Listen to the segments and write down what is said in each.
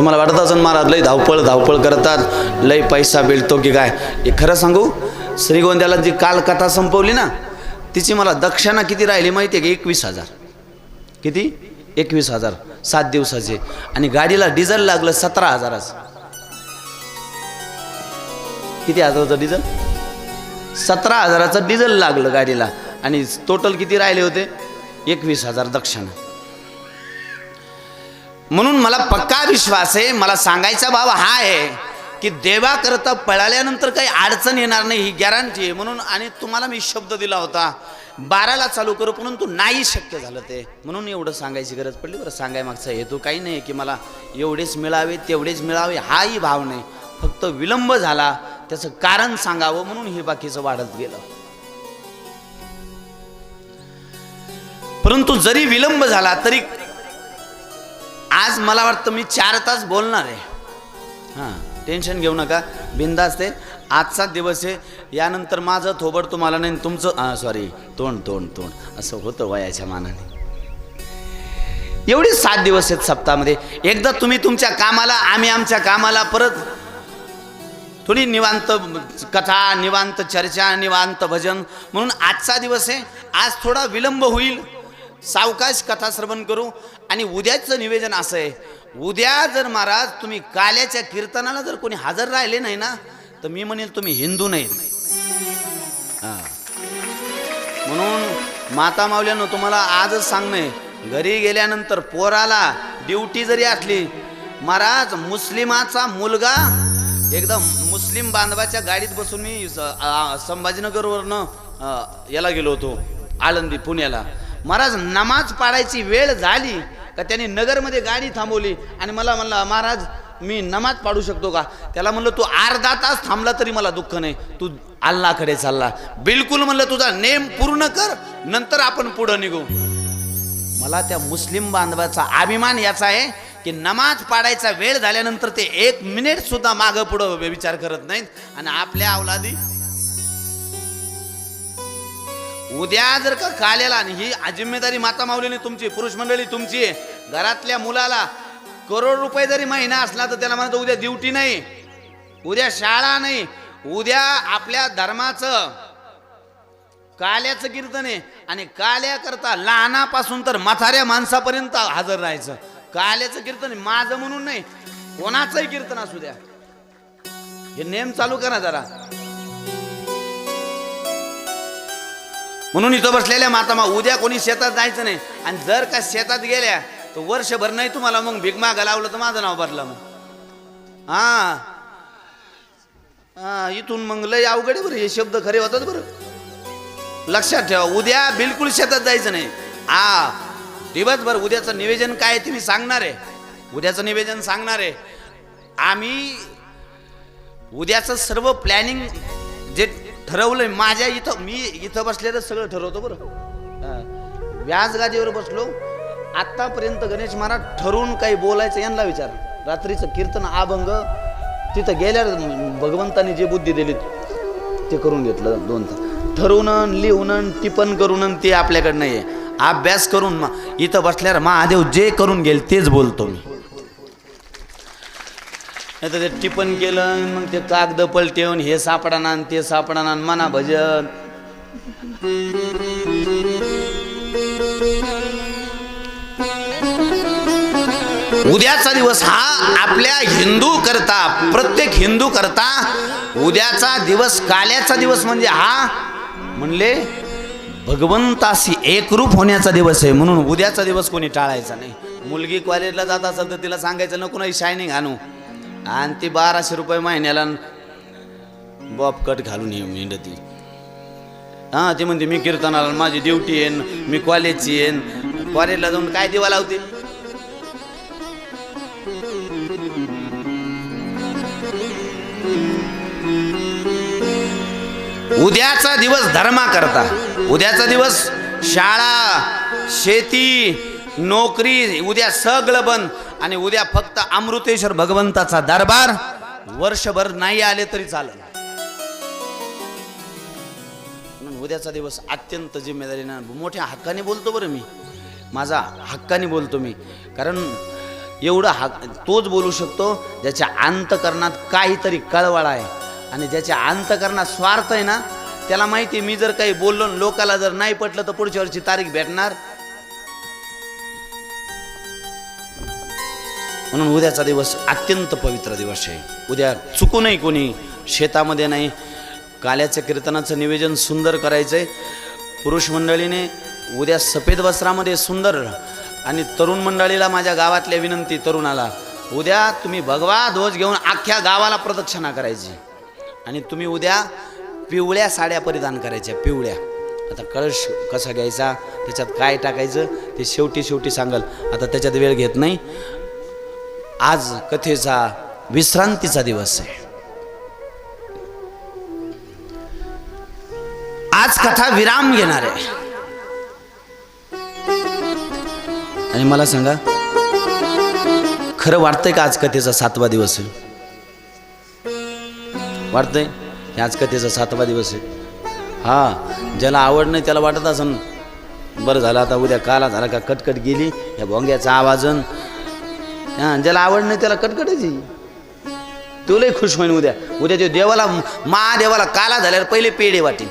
तुम्हाला वाटत असेल महाराज लय धावपळ धावपळ करतात लय पैसा भेटतो की काय? हे खरं सांगू श्रीगोंद्याला जी काल कथा संपवली ना तिची मला दक्षिणा किती राहिली माहिती आहे की? एकवीस हजार. किती? एकवीस हजार. सात दिवसाचे. आणि गाडीला डिझेल लागलं सतरा हजाराचं. किती हजाराचं डिझेल? सतरा हजाराचं डिझेल लागलं गाडीला. आणि टोटल किती राहिले होते? एकवीस हजार दक्षिणा. म्हणून मला पक्का विश्वास आहे मला सांगायचा भाव हा आहे की देवाकरता पळाल्यानंतर काही अडचण येणार नाही ही गॅरंटी आहे. म्हणून आणि तुम्हाला मी शब्द दिला होता बाराला चालू करू परंतु नाही शक्य झालं ते. म्हणून एवढं सांगायची गरज पडली. बरं सांगाय मागचा हेतू काही नाही की मला एवढेच मिळावे तेवढेच मिळावे हाही भाव नाही. फक्त विलंब झाला त्याचं कारण सांगावं म्हणून हे बाकीचं वाढत गेलं. परंतु जरी विलंब झाला तरी आज मला वाटतं मी चार तास बोलणार आहे. हां टेन्शन घेऊ नका. बिंदास ते. आजचा दिवस आहे. यानंतर माझं थोबड तुम्हाला नाही तुमचं सॉरी तोंड तोंड तोंड. असं होतं वयाच्या मानाने. एवढे सात दिवस आहेत सप्ताहामध्ये. एकदा तुम्ही तुमच्या कामाला आम्ही आमच्या कामाला परत थोडी निवांत कथा निवांत चर्चा निवांत भजन. म्हणून आजचा दिवस आहे. आज थोडा विलंब होईल. सावकाश कथा श्रवण करू आणि उद्याचं निवेदन असं आहे उद्या जर महाराज तुम्ही काल्याच्या कीर्तनाला जर कोणी हजर राहिले नाही ना तर मी म्हणेल तुम्ही हिंदू नाही. म्हणून माता मावल्यानं तुम्हाला आजच सांगणे घरी गेल्यानंतर पोराला ड्युटी जरी असली महाराज मुस्लिमाचा मुलगा एकदम मुस्लिम बांधवाच्या गाडीत बसून मी स- संभाजीनगरवरनं याला गेलो होतो आळंदी पुण्याला. महाराज नमाज पाडायची वेळ झाली का त्यांनी नगरमध्ये गाडी थांबवली आणि मला म्हणला महाराज मी नमाज पाडू शकतो का? त्याला म्हणलं तू अर्धा तास थांबला तरी मला दुःख नाही. तू अल्लाकडे चालला. बिलकुल म्हणलं तुझा नेम पूर्ण कर नंतर आपण पुढं निघू. मला त्या मुस्लिम बांधवाचा अभिमान याचा आहे की नमाज पाडायचा वेळ झाल्यानंतर ते एक मिनिट सुद्धा मागं पुढं विचार करत नाहीत. आणि आपल्या अवलादी उद्या जर का काल्याला आणि ही जिम्मेदारी माता माऊलीने तुमची पुरुष मंडळी तुमची आहे घरातल्या मुलाला करोड रुपये जरी महिना असला तर त्याला म्हणतो उद्या ड्युटी नाही उद्या शाळा नाही उद्या आपल्या धर्माचं काल्याचं कीर्तन आहे आणि काल्या करता लहानापासून तर म्हाताऱ्या माणसापर्यंत हजर राहायचं. काल्याचं कीर्तन माझं म्हणून नाही कोणाचंही कीर्तन असू द्या. हे नेम चालू करा जरा. म्हणून इथं बसलेल्या मातामा उद्या कोणी शेतात जायचं नाही. आणि जर का शेतात गेल्या तर वर्षभर नाही तुम्हाला मग भीक घालावलं लावलं तर माझं नाव भरलं मग. हा. हा इथून मग लय अवघड बरं हे शब्द खरे होतात बरं. लक्षात ठेवा उद्या बिलकुल शेतात जायचं नाही. आ दिवसभर उद्याचं निवेदन काय ते मी सांगणार आहे. उद्याचं निवेदन सांगणार आहे. आम्ही उद्याचं सर्व प्लॅनिंग जे ठरवलंय. माझ्या इथं मी इथं बसलेलं सगळं ठरवतो बरं. हा. व्याज गादीवर बसलो. आत्तापर्यंत गणेश महाराज ठरवून काही बोलायचं यांना विचार. रात्रीचं कीर्तन अभंग तिथं गेल्यावर भगवंतानी जे बुद्धी दिली ते करून घेतलं दोन ठरवून लिहून टिपण करून ते आपल्याकडे नाही आहे अभ्यास करून म- इथं बसल्यावर महादेव जे करून घेईल तेच बोलतो मी. नाही तर ते टिपण केलं मग ते कागद पलटेवून हे सापडाना आणि ते सापडाना आणि मना भजन. उद्याचा दिवस हा आपल्या हिंदू करता प्रत्येक हिंदू करता उद्याचा दिवस काल्याचा दिवस म्हणजे हा म्हणले भगवंताशी एकरूप होण्याचा दिवस आहे म्हणून उद्याचा दिवस कोणी टाळायचा नाही. मुलगी कॉलेजला जात असेल तर तिला सांगायचं नको नाही शायनिंग आणू. आणि ती बाराशे रुपये महिन्याला बॉब कट घालून ये मेंढती हां ती म्हणते मी कीर्तनाला माझी ड्युटी येईन मी कॉलेजची येईन कॉलेजला जाऊन काय दिवा लावते? उद्याचा दिवस धर्मा करता उद्याचा दिवस शाळा शेती नोकरी उद्या सगळं बंद. आणि उद्या फक्त अमृतेश्वर भगवंताचा दरबार वर्षभर नाही आले तरी चालेल. म्हणून उद्याचा दिवस अत्यंत जिम्मेदारीनं मोठ्या हक्काने बोलतो बरं मी. माझा हक्काने बोलतो मी. कारण एवढं हा तोच बोलू शकतो ज्याच्या अंतकरणात काहीतरी कळवळ आहे. आणि ज्याच्या अंतकरणात स्वार्थ आहे ना त्याला माहिती आहे, मी जर काही बोललो लोकाला जर नाही पटलं तर पुढच्या वर्षी तारीख भेटणार. म्हणून उद्याचा दिवस अत्यंत पवित्र दिवस आहे. उद्या चुकू नाही कोणी. शेतामध्ये नाही. काल्याचं कीर्तनाचं निवेदन सुंदर करायचं आहे पुरुष मंडळीने उद्या सफेद वस्त्रामध्ये सुंदर आणि तरुण मंडळीला माझ्या गावातल्या विनंती तरुणाला उद्या तुम्ही भगवा ध्वज घेऊन अख्ख्या गावाला प्रदक्षिणा करायची आणि तुम्ही उद्या पिवळ्या साड्या परिधान करायच्या पिवळ्या. आता कळश कसा घ्यायचा त्याच्यात काय टाकायचं ते शेवटी शेवटी सांगाल. आता त्याच्यात वेळ घेत नाही. आज कथेचा विश्रांतीचा दिवस आहे. आज कथा विराम घेणार आहे. आणि मला सांगा खरं वाटतंय का आज कथेचा सातवा दिवस आहे? वाटतंय? आज कथेचा सातवा दिवस आहे. हा ज्याला आवड नाही त्याला वाटत असं बरं झालं आता उद्या काला झाला का कटकट गेली या भोंग्याचा आवाजन हा ज्याला आवड नाही त्याला कटकटच येईल तो लय खुश होईन उद्या. उद्या देवाला महादेवाला काला झाल्यावर पहिले पेढे वाटेल.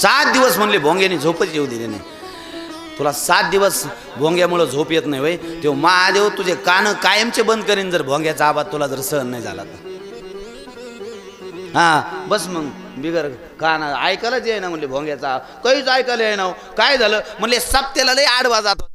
सात दिवस म्हणले भोंग्याने झोपच येऊ दिले नाही. तुला सात दिवस भोंग्यामुळं झोप येत नाही वय. तो महादेव तुझे कान कायमचे बंद करीन जर भोंग्याचा आवाज तुला जर सहन नाही झाला तर. हा बस मग बिगर कान ऐकायलाच येईना ना म्हणले भोंग्याचा. काहीच ऐकायला आहे ना हो. काय झालं? म्हणले सप्त्याला लय आडवा जातो